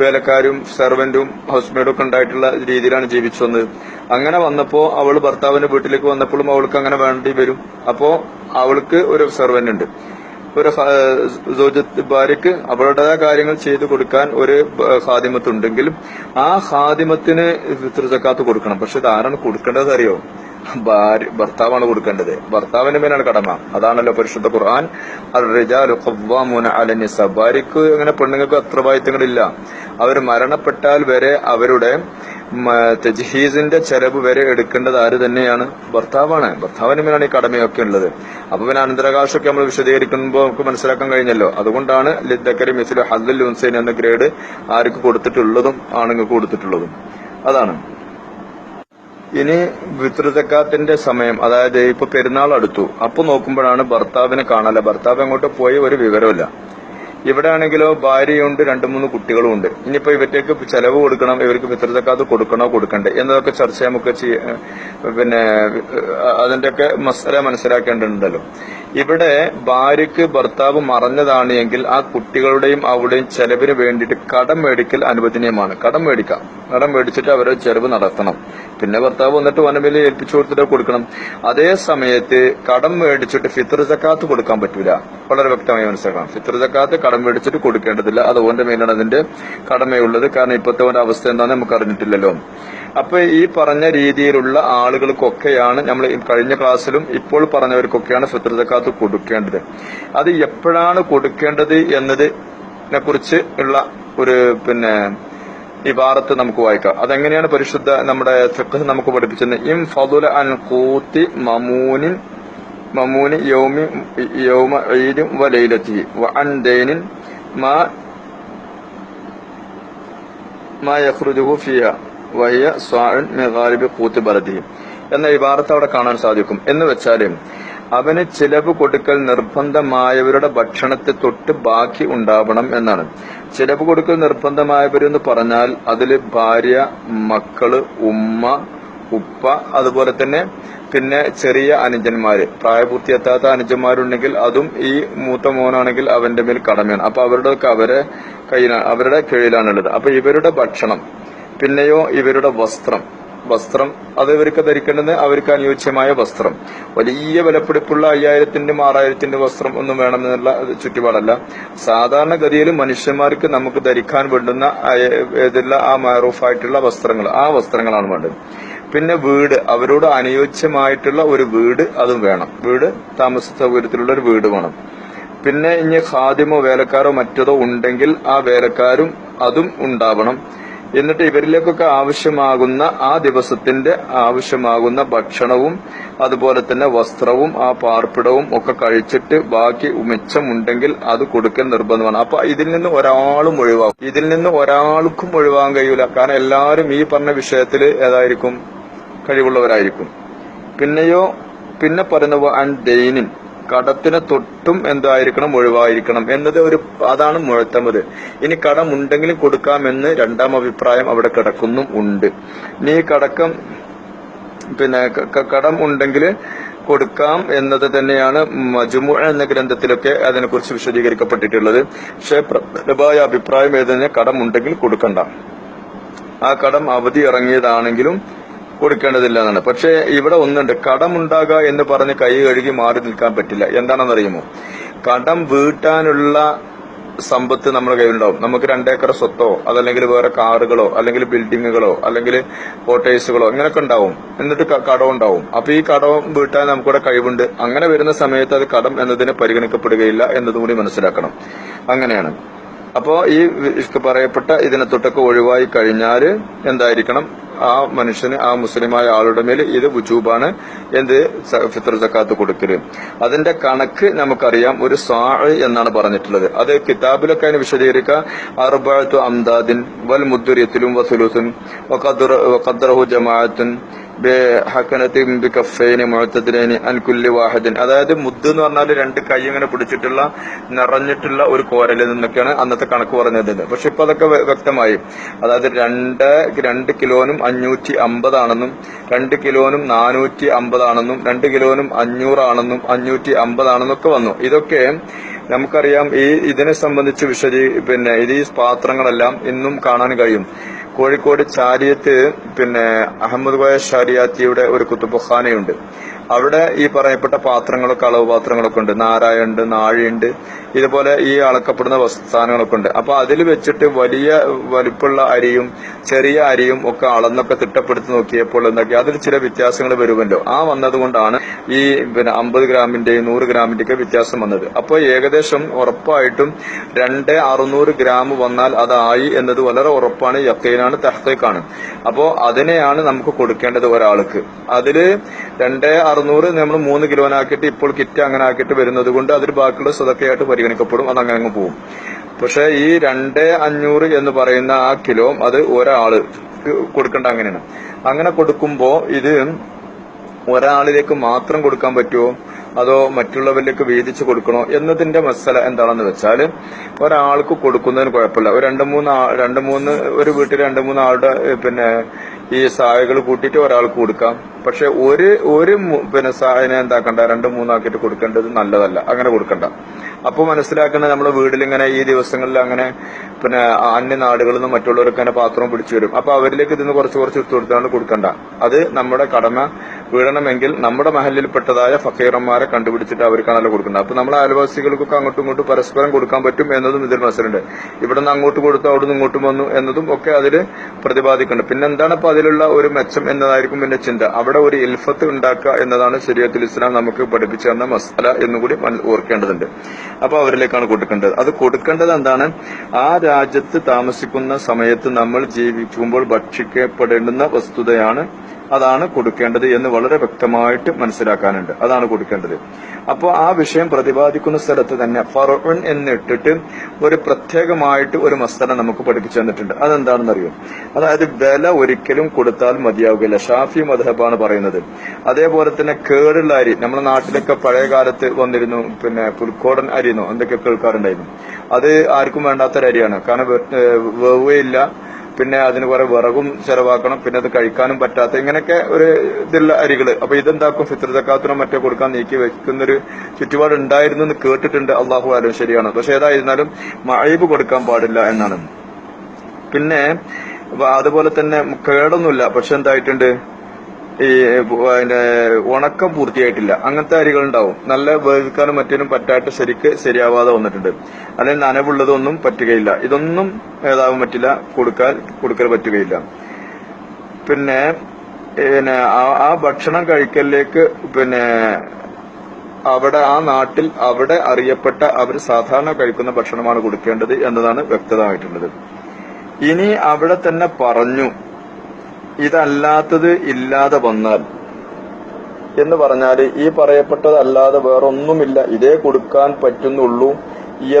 വേലക്കാരും സെർവന്റും ഹൗസ് ഒക്കെ ഉണ്ടായിട്ടുള്ള രീതിയിലാണ് ജീവിച്ചു വന്നത്. അങ്ങനെ വന്നപ്പോ അവൾ ഭർത്താവിന്റെ വീട്ടിലേക്ക് വന്നപ്പോഴും അവൾക്ക് അങ്ങനെ വേണ്ടി വരും. അപ്പോ അവൾക്ക് ഒരു സെർവന്റ് ഉണ്ട്. ഒരു ഭാര്യക്ക് അവളുടേതായ കാര്യങ്ങൾ ചെയ്തു കൊടുക്കാൻ ഒരു ഹാദിമത്ത് ഹാദിമത്തുണ്ടെങ്കിലും ആ ഹാദിമത്തിന് ഫിത്ർ സക്കാത്ത് കൊടുക്കണം. പക്ഷെ ഇത് ആരാണ് കൊടുക്കേണ്ടത് അറിയോ? ഭാര്യ ഭർത്താവാണ് കൊടുക്കേണ്ടത്. ഭർത്താവിന്റെ മേലാണ് കടമ. അതാണല്ലോ പരിശുദ്ധ ഖുർആൻ. ഭാര്യക്ക് അങ്ങനെ പെണ്ണുങ്ങൾക്ക് അത്ര അവർ മരണപ്പെട്ടാൽ വരെ അവരുടെ തജ്ഹീസിന്റെ ചെലവ് വരെ എടുക്കേണ്ടത് ആര് തന്നെയാണ്? ഭർത്താവാണ്. ഭർത്താവിന് മേലാണ് ഈ കടമയൊക്കെ ഉള്ളത്. അപ്പൊ പിന്നെ അനന്തരാകാശമൊക്കെ നമ്മൾ വിശദീകരിക്കുമ്പോൾ നമുക്ക് മനസ്സിലാക്കാൻ കഴിഞ്ഞല്ലോ. അതുകൊണ്ടാണ് ലിദ്ദക്കരി മിസിലു ഹദ്ദുൽ ഹുസൈൻ എന്ന ഗ്രേഡ് ആർക്ക് കൊടുത്തിട്ടുള്ളതും ആണുങ്ങൾക്ക് കൊടുത്തിട്ടുള്ളതും. അതാണ്. ഇനി വിതൃതക്കാത്തിന്റെ സമയം. അതായത് ഇപ്പൊ പെരുന്നാൾ അടുത്തു. അപ്പൊ നോക്കുമ്പോഴാണ് ഭർത്താവിനെ കാണാല്ല ഭർത്താവ് അങ്ങോട്ട് പോയി ഒരു വിവരമില്ല ഇവിടെ ആണെങ്കിലോ ഭാര്യയുണ്ട് രണ്ടു മൂന്ന് കുട്ടികളും ഉണ്ട്. ഇനിയിപ്പോ ഇവറ്റേക്ക് ചെലവ് കൊടുക്കണം ഇവർക്ക് വിതൃതക്കാത്ത് കൊടുക്കണോ കൊടുക്കണ്ടേ? എന്നതൊക്കെ ചർച്ച നമുക്ക് പിന്നെ അതിന്റെ അതിന്റെയൊക്കെ മസല മനസ്സിലാക്കേണ്ടതുണ്ടല്ലോ. ഇവിടെ ഭാര്യയ്ക്ക് ഭർത്താവ് മറഞ്ഞതാണ് എങ്കിൽ ആ കുട്ടികളുടെയും അവിടെയും ചെലവിന് വേണ്ടിയിട്ട് കടം മേടിക്കൽ അനുവദനീയമാണ്. കടം മേടിക്കാം. കടം മേടിച്ചിട്ട് അവരെ ചെലവ് നടത്തണം. പിന്നെ ഭർത്താവ് വന്നിട്ട് വനവില ഏൽപ്പിച്ചു കൊടുത്തിട്ട് കൊടുക്കണം. അതേ സമയത്ത് കടം മേടിച്ചിട്ട് ഫിത്ർ ജക്കാത്ത് കൊടുക്കാൻ പറ്റൂല. വളരെ വ്യക്തമായി മനസ്സിലാക്കണം. ഫിത്ർ ജക്കാത്ത് കടം മേടിച്ചിട്ട് കൊടുക്കേണ്ടതില്ല. അത് ഓന്റെ മേലാണ് അതിന്റെ കടമയുള്ളത് കാരണം ഇപ്പോഴത്തെ ഓന്റെ അവസ്ഥ എന്താണെന്ന് നമുക്ക് അറിഞ്ഞിട്ടില്ലല്ലോ. അപ്പൊ ഈ പറഞ്ഞ രീതിയിലുള്ള ആളുകൾക്കൊക്കെയാണ് നമ്മൾ കഴിഞ്ഞ ക്ലാസ്സിലും ഇപ്പോൾ പറഞ്ഞവർക്കൊക്കെയാണ് ഫിത്ർ സക്കാത്ത് കൊടുക്കേണ്ടത്. അത് എപ്പോഴാണ് കൊടുക്കേണ്ടത് എന്നതിനെ കുറിച്ച് ഉള്ള ഒരു പിന്നെ ഈ ഇബാറത്ത് നമുക്ക് വായിക്കാം. അതെങ്ങനെയാണ് പരിശുദ്ധ നമ്മുടെ ഫിഖ് നമുക്ക് പഠിപ്പിച്ചത്? ഇം ഫതുല അൻ കൂത്തി മമൂനിൻ മമൂനി യൗമി യൗമ ഈദും വ ലൈലത്തി വ അൻ ദൈനിൻ മാ മാ വഹിയ സ്വാഇൻ മിൻ ഗാലിബി ഖൂത്തി ബലദിഹി എന്ന ഇബാറത്ത് അവിടെ കാണാൻ സാധിക്കും. എന്ന് വെച്ചാൽ അവന് ചിലവ് കൊടുക്കൽ നിർബന്ധമായവരുടെ ഭക്ഷണത്തെ തൊട്ട് ബാക്കി ഉണ്ടാവണം എന്നാണ്. ചിലവ് കൊടുക്കൽ നിർബന്ധമായവരെന്ന് പറഞ്ഞാൽ അതിൽ ഭാര്യ മക്കൾ ഉമ്മ ഉപ്പ അതുപോലെ തന്നെ പിന്നെ ചെറിയ അനുജന്മാര്. പ്രായപൂർത്തിയെത്താത്ത അനുജന്മാരുണ്ടെങ്കിൽ അതും ഈ മൂത്ത മോനാണെങ്കിൽ അവന്റെ മേൽ കടമയാണ്. അപ്പൊ അവരുടെ അവരെ കയ്യിലാണ് അവരുടെ കീഴിലാണുള്ളത്. അപ്പൊ ഇവരുടെ ഭക്ഷണം പിന്നെയോ ഇവരുടെ വസ്ത്രം വസ്ത്രം. അത് ഇവർക്ക് ധരിക്കേണ്ടത് അവർക്ക് അനുയോജ്യമായ വസ്ത്രം. വലിയ വിലപ്പിടിപ്പുള്ള അയ്യായിരത്തിന്റെ ആറായിരത്തിന്റെ വസ്ത്രം ഒന്നും വേണമെന്നുള്ള ചുറ്റുപാടല്ല. സാധാരണഗതിയിൽ മനുഷ്യന്മാർക്ക് നമുക്ക് ധരിക്കാൻ വേണ്ടുന്ന ഏതെല്ലാം ആ മാറൂഫായിട്ടുള്ള വസ്ത്രങ്ങൾ ആ വസ്ത്രങ്ങളാണ് വേണ്ടത്. പിന്നെ വീട്. അവരോട് അനുയോജ്യമായിട്ടുള്ള ഒരു വീട് അതും വേണം. വീട് താമസ സൗകര്യത്തിലുള്ള ഒരു വീട് വേണം. പിന്നെ ഇനി ഖാദിമോ വേലക്കാരോ മറ്റതോ ഉണ്ടെങ്കിൽ ആ വേലക്കാരും അതും ഉണ്ടാവണം. എന്നിട്ട് ഇവരിലേക്കൊക്കെ ആവശ്യമാകുന്ന ആ ദിവസത്തിന്റെ ആവശ്യമാകുന്ന ഭക്ഷണവും അതുപോലെ തന്നെ വസ്ത്രവും ആ പാർപ്പിടവും ഒക്കെ കഴിച്ചിട്ട് ബാക്കി മിച്ചമുണ്ടെങ്കിൽ അത് കൊടുക്കൽ നിർബന്ധമാണ്. അപ്പൊ ഇതിൽ നിന്ന് ഒരാളും ഒഴിവാകും ഇതിൽ നിന്ന് ഒരാൾക്കും ഒഴിവാകാൻ കഴിയൂല. കാരണം എല്ലാവരും ഈ പറഞ്ഞ വിഷയത്തിൽ ഏതായിരിക്കും? കഴിവുള്ളവരായിരിക്കും. പിന്നെയോ പിന്നെ പറയുന്നത് അൻ ദൈനിൻ കടത്തിന് തൊട്ടും എന്തായിരിക്കണം ഒഴിവായിരിക്കണം എന്നത് ഒരു അതാണ് മുഴത്തമത്. ഇനി കടം ഉണ്ടെങ്കിലും കൊടുക്കാമെന്ന് രണ്ടാം അഭിപ്രായം അവിടെ കിടക്കുന്നും ഉണ്ട്. ഇനി കടക്കം പിന്നെ കടം ഉണ്ടെങ്കിൽ കൊടുക്കാം എന്നത് തന്നെയാണ് മജുമു എന്ന ഗ്രന്ഥത്തിലൊക്കെ അതിനെക്കുറിച്ച് വിശദീകരിക്കപ്പെട്ടിട്ടുള്ളത്. പക്ഷേ പ്രബലമായ അഭിപ്രായം ഏതെന്ന് കടം ഉണ്ടെങ്കിൽ കൊടുക്കണ്ട. ആ കടം അവധി ഇറങ്ങിയതാണെങ്കിലും കൊടുക്കേണ്ടതില്ല എന്നാണ് പക്ഷേ ഇവിടെ ഒന്നുണ്ട്. കടമുണ്ടാകുക എന്ന് പറഞ്ഞ് കൈ കഴുകി മാറി നിൽക്കാൻ പറ്റില്ല. എന്താണെന്നറിയുമോ? കടം വീട്ടാനുള്ള സമ്പത്ത് നമ്മുടെ കയ്യിലുണ്ടാവും. നമുക്ക് രണ്ടേക്കർ സ്വത്തോ അതല്ലെങ്കിൽ വേറെ കാറുകളോ അല്ലെങ്കിൽ ബിൽഡിങ്ങുകളോ അല്ലെങ്കിൽ കോട്ടേഴ്സുകളോ അങ്ങനെയൊക്കെ ഉണ്ടാവും. എന്നിട്ട് കടം ഉണ്ടാവും. അപ്പൊ ഈ കടം വീട്ടാൻ നമുക്കിവിടെ കഴിവുണ്ട്. അങ്ങനെ വരുന്ന സമയത്ത് അത് കടം എന്നതിനെ പരിഗണിക്കപ്പെടുകയില്ല എന്നതും കൂടി മനസ്സിലാക്കണം. അങ്ങനെയാണ്. അപ്പോ ഈ പറയപ്പെട്ട ഇതിനെ തൊട്ടൊക്കെ ഒഴിവായി കഴിഞ്ഞാൽ എന്തായിരിക്കണം? ആ മനുഷ്യന് ആ മുസ്ലിമായ ആളുടെ മേൽ ഇത് വുജൂബാണ് എന്ത് ഫിത്തർ സക്കാത്ത് കൊടുക്കൽ. അതിന്റെ കണക്ക് നമുക്കറിയാം ഒരു സാ എന്നാണ് പറഞ്ഞിട്ടുള്ളത്. അത് കിതാബിലൊക്കെ അതിന് വിശദീകരിക്കുക അറുബാഴത്തു അംദാദിൻ വൽ മുദ്ദുര്യത്തിലും വസുലുസുൻ വഖദ്റഹു ജമാഅത്തുൻ വാഹിദിൻ. അതായത് മുദ് എന്ന് പറഞ്ഞാൽ രണ്ട് കൈ ഇങ്ങനെ പിടിച്ചിട്ടുള്ള നിറഞ്ഞിട്ടുള്ള ഒരു കോരലിൽ നിന്നൊക്കെയാണ് അന്നത്തെ കണക്ക് പറഞ്ഞത്. പക്ഷെ ഇപ്പൊ അതൊക്കെ വ്യക്തമായി. അതായത് രണ്ട് രണ്ട് കിലോനും അഞ്ഞൂറ്റി അമ്പതാണെന്നും രണ്ട് കിലോനും നാനൂറ്റി അമ്പതാണെന്നും രണ്ട് കിലോനും അഞ്ഞൂറാണെന്നും അഞ്ഞൂറ്റി അമ്പതാണെന്നും ഒക്കെ വന്നു. ഇതൊക്കെ നമുക്കറിയാം ഈ ഇതിനെ സംബന്ധിച്ച് വിശദീ പിന്നെ ഇത് ഈ പാത്രങ്ങളെല്ലാം ഇന്നും കാണാൻ കഴിയും. കോഴിക്കോട് ചാരിയത്ത് പിന്നെ അഹമ്മദ് കോയ ഷാരിയാത്തിയുടെ ഒരു കുത്തുബുഖാനയുണ്ട്. അവിടെ ഈ പറയപ്പെട്ട പാത്രങ്ങളൊക്കെ അളവ് പാത്രങ്ങളൊക്കെ ഉണ്ട്. നാരായുണ്ട് നാഴിയുണ്ട്. ഇതുപോലെ ഈ അളക്കപ്പെടുന്ന സാധനങ്ങളൊക്കെ ഉണ്ട്. അപ്പൊ അതിൽ വെച്ചിട്ട് വലിയ വലിപ്പുള്ള അരിയും ചെറിയ അരിയും ഒക്കെ അളന്നൊക്കെ തിട്ടപ്പെടുത്തി നോക്കിയപ്പോൾ എന്തൊക്കെ അതിൽ ചില വ്യത്യാസങ്ങൾ വരുമല്ലോ. ആ വന്നതുകൊണ്ടാണ് ഈ പിന്നെ അമ്പത് ഗ്രാമിന്റെയും നൂറ് ഗ്രാമിന്റെയൊക്കെ വ്യത്യാസം വന്നത്. അപ്പോൾ ഏകദേശം ഉറപ്പായിട്ടും രണ്ട് അറുന്നൂറ് ഗ്രാം വന്നാൽ അതായി എന്നത് വളരെ ഉറപ്പാണ് യക്കൈനാണ് തെഹത്തേക്കാണ് അപ്പോ അതിനെയാണ് നമുക്ക് കൊടുക്കേണ്ടത് ഒരാൾക്ക്. അതിൽ രണ്ട് അറുന്നൂറ് നമ്മൾ മൂന്ന് കിലോനാക്കിയിട്ട് ഇപ്പോൾ കിറ്റ് അങ്ങനെ ആക്കിയിട്ട് വരുന്നത് കൊണ്ട് അതിൽ ബാക്കിയുള്ള സ്വതക്കയായിട്ട് പരിഗണിക്കപ്പെടും അത് അങ്ങനെ അങ്ങ് പോകും പക്ഷെ ഈ രണ്ട് അഞ്ഞൂറ് എന്ന് പറയുന്ന ആ കിലോ അത് ഒരാൾ കൊടുക്കേണ്ട അങ്ങനെയാണ്. അങ്ങനെ കൊടുക്കുമ്പോ ഇത് ഒരാളിലേക്ക് മാത്രം കൊടുക്കാൻ പറ്റുമോ അതോ മറ്റുള്ളവരിലേക്ക് വീതിച്ചു കൊടുക്കണോ? എന്നതിന്റെ മസല എന്താണെന്ന് വെച്ചാൽ ഒരാൾക്ക് കൊടുക്കുന്നതിന് കുഴപ്പമില്ല. ഒരു രണ്ട് മൂന്ന് രണ്ട് മൂന്ന് ഒരു വീട്ടിൽ രണ്ട് മൂന്ന് ആളുടെ പിന്നെ ഈ സായകൾ കൂട്ടിയിട്ട് ഒരാൾക്ക് കൊടുക്കാം. പക്ഷെ ഒരു ഒരു പിന്നെ സായനെ എന്താക്കണ്ട രണ്ട് മൂന്നാക്കിയിട്ട് കൊടുക്കേണ്ടത് നല്ലതല്ല. അങ്ങനെ കൊടുക്കണ്ട. അപ്പൊ മനസ്സിലാക്കുന്നത് നമ്മുടെ വീട്ടിലിങ്ങനെ ഈ ദിവസങ്ങളിൽ അങ്ങനെ പിന്നെ അന്യ നാടുകളിൽ നിന്നും മറ്റുള്ളവർക്ക് അങ്ങനെ പാത്രം പിടിച്ചു വരും. അപ്പൊ അവരിലേക്ക് ഇതിന് കുറച്ച് കുറച്ച് എടുത്തു കൊടുത്താണ് കൊടുക്കണ്ട. അത് നമ്മുടെ കടമ വീഴണമെങ്കിൽ നമ്മുടെ മഹലിൽപ്പെട്ടതായ ഫക്കീറന്മാരെ കണ്ടുപിടിച്ചിട്ട് അവർക്കാണല്ലോ കൊടുക്കുന്നത്. അപ്പൊ നമ്മുടെ അയൽവാസികൾക്കൊക്കെ അങ്ങോട്ടും ഇങ്ങോട്ടും പരസ്പരം കൊടുക്കാൻ പറ്റും എന്നതും ഇതിൽ മനസ്സിലുണ്ട്. ഇവിടെ നിന്ന് അങ്ങോട്ട് കൊടുത്തു അവിടെ നിന്ന് ഇങ്ങോട്ടും വന്നു എന്നതും ഒക്കെ അതിൽ പ്രതിപാദിക്കുന്നുണ്ട്. പിന്നെ എന്താണ് അപ്പൊ അതിലുള്ള ഒരു മെച്ചം എന്നതായിരിക്കും എന്റെ ചിന്ത. അവിടെ ഒരു ഇൽഫത്ത് ഉണ്ടാക്കുക എന്നതാണ് ശരീരത്തിൽ ഇസ്ലാം നമുക്ക് പഠിപ്പിച്ചു തന്ന മസാല എന്നുകൂടി ഓർക്കേണ്ടതുണ്ട്. അപ്പൊ അവരിലേക്കാണ് കൊടുക്കേണ്ടത്. അത് കൊടുക്കേണ്ടത് എന്താണ്? ആ രാജ്യത്ത് താമസിക്കുന്ന സമയത്ത് നമ്മൾ ജീവിക്കുമ്പോൾ ഭക്ഷിക്കപ്പെടേണ്ടുന്ന വസ്തുതയാണ് അതാണ് കൊടുക്കേണ്ടത് എന്ന് വളരെ വ്യക്തമായിട്ട് മനസ്സിലാക്കാനുണ്ട്. അതാണ് കൊടുക്കേണ്ടത്. അപ്പോൾ ആ വിഷയം പ്രതിപാദിക്കുന്ന സ്ഥലത്ത് തന്നെ ഫറോൺ എന്നിട്ടിട്ട് ഒരു പ്രത്യേകമായിട്ട് ഒരു മസ്തന നമുക്ക് പഠിപ്പിച്ചു തന്നിട്ടുണ്ട്. അതെന്താണെന്ന് അറിയോ അതായത് വില ഒരിക്കലും കൊടുത്താൽ മതിയാവുകയില്ല. ഷാഫി മധബാണ് പറയുന്നത്. അതേപോലെ തന്നെ കേടുള്ള അരി. നമ്മുടെ നാട്ടിലൊക്കെ പഴയ കാലത്ത് വന്നിരുന്നു. പിന്നെ പുൽക്കോടൻ അരിയെന്നോ എന്തൊക്കെ കേൾക്കാറുണ്ടായിരുന്നു. അത് ആർക്കും വേണ്ടാത്തൊരു അരിയാണ് കാരണം വേവുകയില്ല. പിന്നെ അതിന് കുറെ വിറകും ചെലവാക്കണം പിന്നെ അത് കഴിക്കാനും പറ്റാത്ത ഇങ്ങനെയൊക്കെ ഒരു ഇതുള്ള അരികൾ അപ്പൊ ഇതെന്താക്കും? ഫിത്ര ജക്കാത്തിനോ മറ്റോ കൊടുക്കാൻ നീക്കി വെക്കുന്നൊരു ചുറ്റുപാട് ഉണ്ടായിരുന്നു എന്ന് കേട്ടിട്ടുണ്ട് അള്ളാഹു ആലും ശരിയാണ്. പക്ഷെ ഏതായിരുന്നാലും മഴയ്പ് കൊടുക്കാൻ പാടില്ല എന്നാണ്. പിന്നെ അതുപോലെ തന്നെ കേടൊന്നുമില്ല. പക്ഷെ എന്തായിട്ടുണ്ട്? ഈ അതിന്റെ ഉണക്കം പൂർത്തിയായിട്ടില്ല. അങ്ങനത്തെ അരികൾ ഉണ്ടാവും നല്ല വേവിക്കാനും മറ്റേനും പറ്റായിട്ട് ശരിക്ക് ശരിയാവാതെ വന്നിട്ടുണ്ട്. അല്ലെങ്കിൽ നനവുള്ളതൊന്നും പറ്റുകയില്ല. ഇതൊന്നും ഏതാവും പറ്റില്ല. കൊടുക്കാൻ കൊടുക്കൽ പറ്റുകയില്ല. പിന്നെ പിന്നെ ആ- ആ ഭക്ഷണം കഴിക്കലിലേക്ക് പിന്നെ അവിടെ ആ നാട്ടിൽ അവിടെ അറിയപ്പെട്ട അവർ സാധാരണ കഴിക്കുന്ന ഭക്ഷണമാണ് കൊടുക്കേണ്ടത് എന്നതാണ് വ്യക്തമായിട്ടുള്ളത്. ഇനി അവിടെ തന്നെ പറഞ്ഞു. ഇതല്ലാത്തത് ഇല്ലാതെ വന്നാൽ എന്ന് പറഞ്ഞാൽ ഈ പറയപ്പെട്ടതല്ലാതെ വേറൊന്നുമില്ല. ഇതേ കൊടുക്കാൻ പറ്റുന്നുള്ളൂ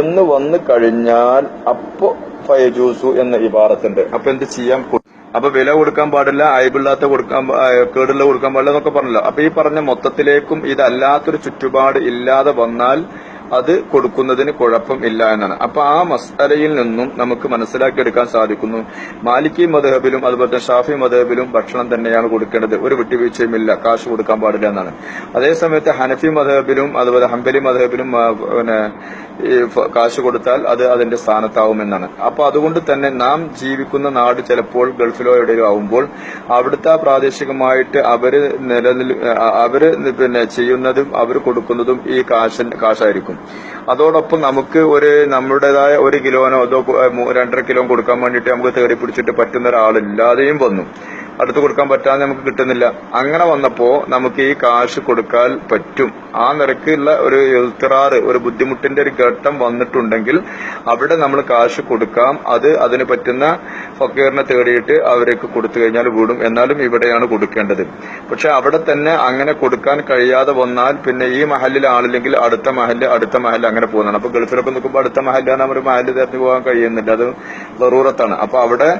എന്ന് വന്നു കഴിഞ്ഞാൽ അപ്പോ ഫയജൂസു എന്ന ഇബാറത്തുണ്ട്. അപ്പൊ എന്ത് ചെയ്യാം? കൊ- അപ്പൊ വില കൊടുക്കാൻ പാടില്ല അയബില്ലാത്ത കൊടുക്കാൻ കേടുള്ള കൊടുക്കാൻ പാടില്ല എന്നൊക്കെ പറഞ്ഞല്ലോ. അപ്പൊ ഈ പറഞ്ഞ മൊത്തത്തിലേക്കും ഇതല്ലാത്തൊരു ചുറ്റുപാട് ഇല്ലാതെ വന്നാൽ അത് കൊടുക്കുന്നതിന് കുഴപ്പമില്ല എന്നാണ്. അപ്പൊ ആ മസാലയിൽ നിന്നും നമുക്ക് മനസ്സിലാക്കിയെടുക്കാൻ സാധിക്കുന്നു. മാലിക്കി മധബിലും അതുപോലെ തന്നെ ഷാഫി മധബിലും ഭക്ഷണം തന്നെയാണ് കൊടുക്കേണ്ടത്. ഒരു വിട്ടുവീഴ്ചയും ഇല്ല കാശ് കൊടുക്കാൻ പാടില്ല എന്നാണ്. അതേസമയത്ത് ഹനഫി മധബിലും അതുപോലെ ഹംബലി മധബിലും പിന്നെ കാശ് കൊടുത്താൽ അത് അതിന്റെ സ്ഥാനത്താവുമെന്നാണ്. അപ്പൊ അതുകൊണ്ട് തന്നെ നാം ജീവിക്കുന്ന നാട് ചിലപ്പോൾ ഗൾഫിലോ എവിടെയോ ആവുമ്പോൾ അവിടുത്തെ പ്രാദേശികമായിട്ട് അവർ നിലനിൽ അവർ പിന്നെ ചെയ്യുന്നതും അവർ കൊടുക്കുന്നതും ഈ കാശ് കാശായിരിക്കും. അതോടൊപ്പം നമുക്ക് ഒരു നമ്മുടേതായ ഒരു കിലോനോ അതോ രണ്ടര കിലോ കൊടുക്കാൻ വേണ്ടിയിട്ട് നമുക്ക് തേടി പിടിച്ചിട്ട് പറ്റുന്ന ഒരാളില്ലാതെയും വന്നു. അടുത്ത് കൊടുക്കാൻ പറ്റാതെ നമുക്ക് കിട്ടുന്നില്ല. അങ്ങനെ വന്നപ്പോ നമുക്ക് ഈ കാശ് കൊടുക്കാൻ പറ്റും. ആ നിരക്കുള്ള ഒരു എഴുത്തറാറ് ഒരു ബുദ്ധിമുട്ടിന്റെ ഒരു ഘട്ടം വന്നിട്ടുണ്ടെങ്കിൽ അവിടെ നമ്മൾ കാശ് കൊടുക്കാം. അത് അതിന് പറ്റുന്ന ഫക്കീറിനെ തേടിയിട്ട് അവരേക്ക് കൊടുത്തു കഴിഞ്ഞാൽ വീടും എന്നാലും ഇവിടെയാണ് കൊടുക്കേണ്ടത്. പക്ഷെ അവിടെ തന്നെ അങ്ങനെ കൊടുക്കാൻ കഴിയാതെ വന്നാൽ പിന്നെ ഈ മഹലിൽ ആളില്ലെങ്കിൽ അടുത്ത മഹൽ അടുത്ത മഹൽ അങ്ങനെ പോകുന്നതാണ്. അപ്പൊ ഗൾഫിലൊക്കെ നിൽക്കുമ്പോൾ അടുത്ത മഹലാണ് അവർ മഹൽ തേർന്ന് പോകാൻ കഴിയുന്നില്ല. അത് ലറൂറത്താണ് അപ്പൊ അവിടെ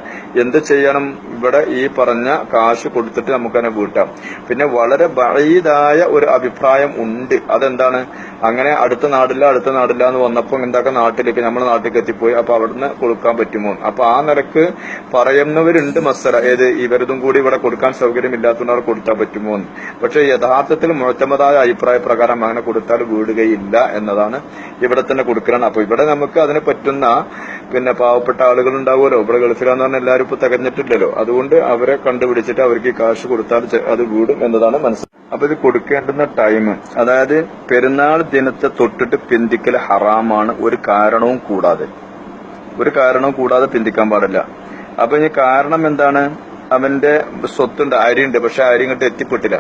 എന്ത് ചെയ്യണം? ഇവിടെ ഈ പറഞ്ഞ കാശ് കൊടുത്തിട്ട് നമുക്കതിനെ വീട്ടാം. പിന്നെ വളരെ ബഴീതായ ഒരു അഭിപ്രായം ഉണ്ട്. അതെന്താണ്? അങ്ങനെ അടുത്ത നാടില്ല അടുത്ത നാടില്ല എന്ന് വന്നപ്പോൾ എന്താക്ക നാട്ടിലേക്ക് നമ്മൾ നാട്ടിലേക്ക് എത്തിപ്പോയി. അപ്പൊ അവിടുന്ന് കൊടുക്കാൻ പറ്റുമോ? അപ്പൊ ആ നിലയ്ക്ക് പറയുന്നവരുണ്ട് മസല ഏത്? ഇവരതും കൂടി ഇവിടെ കൊടുക്കാൻ സൗകര്യമില്ലാത്തതുകൊണ്ട് അവിടെ കൊടുത്താൽ പറ്റുമോ പക്ഷെ യഥാർത്ഥത്തിൽ മുഴത്തമതായ അഭിപ്രായ പ്രകാരം അങ്ങനെ കൊടുത്താൽ വീടുകയില്ല എന്നതാണ് ഇവിടെ തന്നെ കൊടുക്കണം അപ്പൊ ഇവിടെ നമുക്ക് അതിന് പറ്റുന്ന പിന്നെ പാവപ്പെട്ട ആളുകൾ ഉണ്ടാവുമല്ലോ ഇവിടെ ഗൾഫിലാന്ന് പറഞ്ഞാൽ എല്ലാവരും ഇപ്പൊ തികഞ്ഞിട്ടില്ലല്ലോ. അതുകൊണ്ട് അവരെ കണ്ടുപിടിച്ചിട്ട് അവർക്ക് കാശ് കൊടുത്താൽ അത് വീടും എന്നതാണ് മനസ്സിലാക്കുന്നത് അപ്പൊ ഇത് കൊടുക്കേണ്ടുന്ന ടൈം അതായത് പെരുന്നാൾ ദിനത്തെ തൊട്ടിട്ട് പിന്തിക്കൽ ഹറാമാണ്. ഒരു കാരണവും കൂടാതെ. ഒരു കാരണവും കൂടാതെ പിന്തിക്കാൻ പാടില്ല. അപ്പൊ ഇനി കാരണം എന്താണ്? അവന്റെ സ്വത്തുണ്ട് അരിയുണ്ട്. പക്ഷെ അരി ഇങ്ങോട്ട് എത്തിപ്പെട്ടില്ല.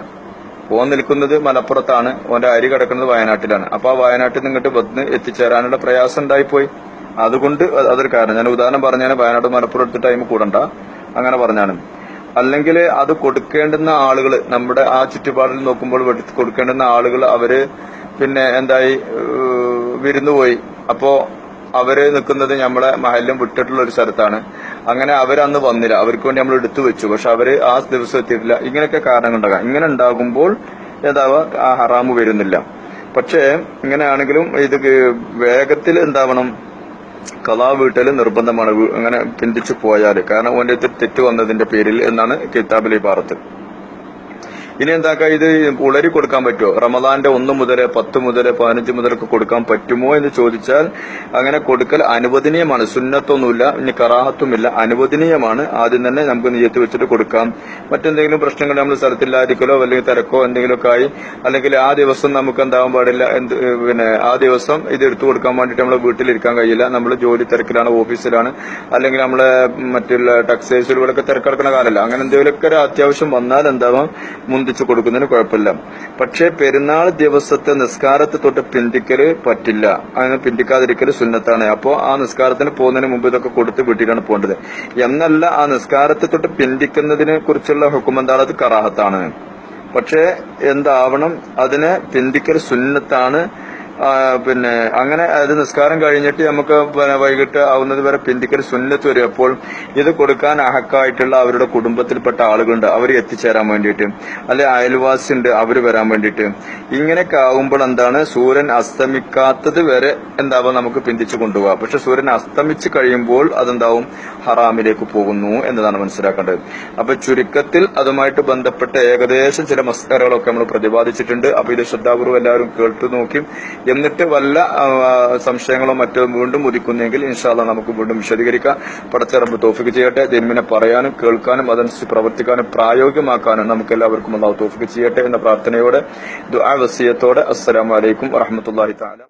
ഓൻ നിൽക്കുന്നത് മലപ്പുറത്താണ്. ഓന്റെ അരി കിടക്കുന്നത് വയനാട്ടിലാണ്. അപ്പൊ ആ വയനാട്ടിൽ നിന്ന് ഇങ്ങോട്ട് വന്ന് എത്തിച്ചേരാനുള്ള പ്രയാസം ഉണ്ടായിപ്പോയി അതുകൊണ്ട് അതൊരു കാരണം. ഞാൻ ഉദാഹരണം പറഞ്ഞാൽ വയനാട് മലപ്പുറം എടുത്ത് ടൈം കൂടണ്ട. അങ്ങനെ പറഞ്ഞാണ്. അല്ലെങ്കിൽ അത് കൊടുക്കേണ്ടുന്ന ആളുകൾ നമ്മുടെ ആ ചുറ്റുപാടിൽ നോക്കുമ്പോൾ കൊടുക്കേണ്ടുന്ന ആളുകൾ അവർ പിന്നെ എന്തായി വിരുന്നു പോയി. അപ്പോ അവർ നിൽക്കുന്നത് നമ്മളെ മഹല്യം വിട്ടിട്ടുള്ള ഒരു സ്ഥലത്താണ്. അങ്ങനെ അവരന്ന് വന്നില്ല. അവർക്ക് വേണ്ടി നമ്മൾ എടുത്തു വെച്ചു. പക്ഷെ അവർ ആ ദിവസം എത്തിയിട്ടില്ല. ഇങ്ങനെയൊക്കെ കാരണങ്ങൾ ഉണ്ടാകാം. ഇങ്ങനെ ഉണ്ടാകുമ്പോൾ ഏതാവാ ആ ഹറാമ് വരുന്നില്ല. പക്ഷേ ഇങ്ങനെയാണെങ്കിലും ഇത് വേഗത്തിൽ എന്താവണം? കലാ വീട്ടൽ നിർബന്ധമാണ് അങ്ങനെ പിന്തിച്ചു പോയാൽ കാരണം ഓന്റെ തെറ്റ് വന്നതിന്റെ പേരിൽ എന്നാണ് കിതാബിലെ പാറത്ത് ഇനി എന്താക്കാം ഇത് ഉളരി കൊടുക്കാൻ പറ്റുമോ റമദാന്റെ ഒന്ന് മുതൽ പത്ത് മുതൽ പതിനഞ്ച് മുതലൊക്കെ കൊടുക്കാൻ പറ്റുമോ എന്ന് ചോദിച്ചാൽ അങ്ങനെ കൊടുക്കൽ അനുവദനീയമാണ്. സുന്നത്തൊന്നുമില്ല ഇനി കറാഹത്തുമില്ല. അനുവദനീയമാണ്. ആദ്യം തന്നെ നമുക്ക് നിയത്ത് വെച്ചിട്ട് കൊടുക്കാം. മറ്റെന്തെങ്കിലും പ്രശ്നങ്ങൾ നമ്മൾ സ്ഥലത്തില്ലായിരിക്കലോ അല്ലെങ്കിൽ തിരക്കോ എന്തെങ്കിലുമൊക്കെ ആയി അല്ലെങ്കിൽ ആ ദിവസം നമുക്ക് എന്താവാൻ പാടില്ല എന്ത് പിന്നെ ആ ദിവസം ഇത് എടുത്തു കൊടുക്കാൻ വേണ്ടിട്ട് നമ്മൾ വീട്ടിലിരിക്കാൻ കഴിയില്ല. നമ്മൾ ജോലി തിരക്കിലാണ് ഓഫീസിലാണ് അല്ലെങ്കിൽ നമ്മളെ മറ്റുള്ള ടെക്സ്റ്റൈൽസിലൂടെയൊക്കെ തിരക്കെടുക്കുന്ന കാലമല്ല അങ്ങനെ എന്തെങ്കിലുമൊക്കെ ഒരു അത്യാവശ്യം വന്നാൽ എന്താവാം? നിർബന്ധിച്ചു കൊടുക്കുന്നതിന് കുഴപ്പമില്ല. പക്ഷേ പെരുന്നാൾ ദിവസത്തെ നിസ്കാരത്തെ തൊട്ട് പിന്തിക്കൽ പറ്റില്ല. അങ്ങനെ പിന്തിക്കാതിരിക്കൽ സുന്നത്താണ്. അപ്പോ ആ നിസ്കാരത്തിന് പോകുന്നതിന് മുമ്പ് ഇതൊക്കെ കൊടുത്ത് വീട്ടിലാണ് പോകേണ്ടത്. എന്നല്ല ആ നിസ്കാരത്തെ തൊട്ട് പിന്തിക്കുന്നതിനെ കുറിച്ചുള്ള ഹുക്കും എന്താണ്? അത് കറാഹത്താണ്. പക്ഷേ എന്താവണം? അതിനെ പിന്തിക്കൽ സുന്നത്താണ്. പിന്നെ അങ്ങനെ അത് നിസ്കാരം കഴിഞ്ഞിട്ട് നമുക്ക് വൈകിട്ട് ആവുന്നത് വരെ പിന്തിക്കൽ സുന്നത്ത് വരും. അപ്പോൾ ഇത് കൊടുക്കാൻ അഹക്കായിട്ടുള്ള അവരുടെ കുടുംബത്തിൽപ്പെട്ട ആളുകളുണ്ട്. അവർ എത്തിച്ചേരാൻ വേണ്ടിയിട്ട്. അല്ലെ അയൽവാസി ഉണ്ട് അവർ വരാൻ വേണ്ടിയിട്ട്. ഇങ്ങനെയൊക്കെ ആവുമ്പോൾ എന്താണ്? സൂര്യൻ അസ്തമിക്കാത്തത് വരെ എന്താവും? നമുക്ക് പിന്തിച്ചു കൊണ്ടുപോകാം പക്ഷെ സൂര്യൻ അസ്തമിച്ച് കഴിയുമ്പോൾ അതെന്താവും? ഹറാമിലേക്ക് പോകുന്നു എന്നതാണ് മനസ്സിലാക്കേണ്ടത്. അപ്പൊ ചുരുക്കത്തിൽ അതുമായിട്ട് ബന്ധപ്പെട്ട ഏകദേശം ചില മസ്കരകളൊക്കെ നമ്മൾ പ്രതിപാദിച്ചിട്ടുണ്ട്. അപ്പൊ ഇത് ശ്രദ്ധാപൂർവം എല്ലാവരും കേട്ടു നോക്കി. എന്നിട്ട് വല്ല സംശയങ്ങളോ മറ്റോ വീണ്ടും ഉദിക്കുന്നെങ്കിൽ ഇൻഷാല്ല നമുക്ക് വീണ്ടും വിശദീകരിക്കാം. പടച്ചിറമ്പ് തോഫിക്ക് ചെയ്യട്ടെ. ജന്മിനെ പറയാനും കേൾക്കാനും അതനുസരിച്ച് പ്രവർത്തിക്കാനും പ്രായോഗികമാക്കാനും നമുക്ക് എല്ലാവർക്കും അള്ളാഹു തോഫിക്ക് ചെയ്യട്ടെ എന്ന പ്രാർത്ഥനയോടെ ദുആ വസിയത്തോടെ. അസ്സലാമലൈക്കും വറഹമത്തല്ലാഹി തആല.